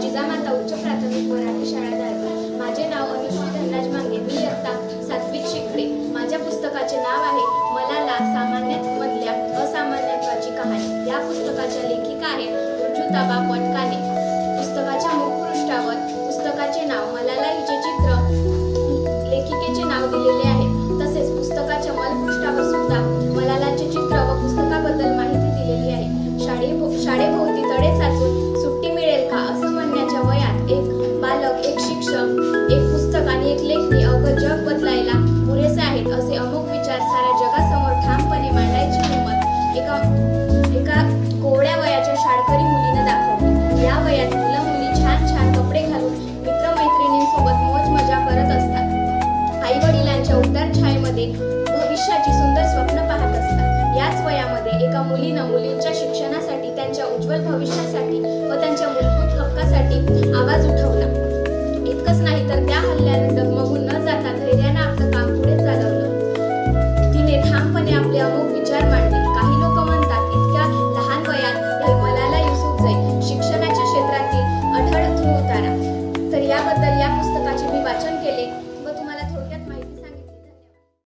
जिजामाता उच्च प्राथमिक मराठी शाळा धारवाड माझे नाव अनुश्री धनराज मांगे. मी इयत्ता सात्विक शिकडे माझ्या पुस्तकाचे नाव आहे मलाला सामान्यातमधल्या असामान्यत्वाची कहाणी. या पुस्तकाच्या लेखिका आहे रुजुताबा पटकाने. पुस्तकाच्या मुखपृष्ठावर मुलीनं मुलींच्या शिक्षणासाठी त्यांच्या उज्ज्वल भविष्यासाठी व त्यांच्या मूलभूत हक्कासाठी आवाज उठवला. इतकंच नाही तर त्या हल्ल्याने डगमगून न जाता धैर्यानं आपलं काम पुढे चालवलं. तिने ठामपणे आपले अमुक विचार मांडले. काही लोक म्हणतात इतक्या लहान वयात मलाला युसुफ जाईल शिक्षणाच्या क्षेत्रातील अढळ उतारा. तर याबद्दल या पुस्तकाचे मी वाचन केले.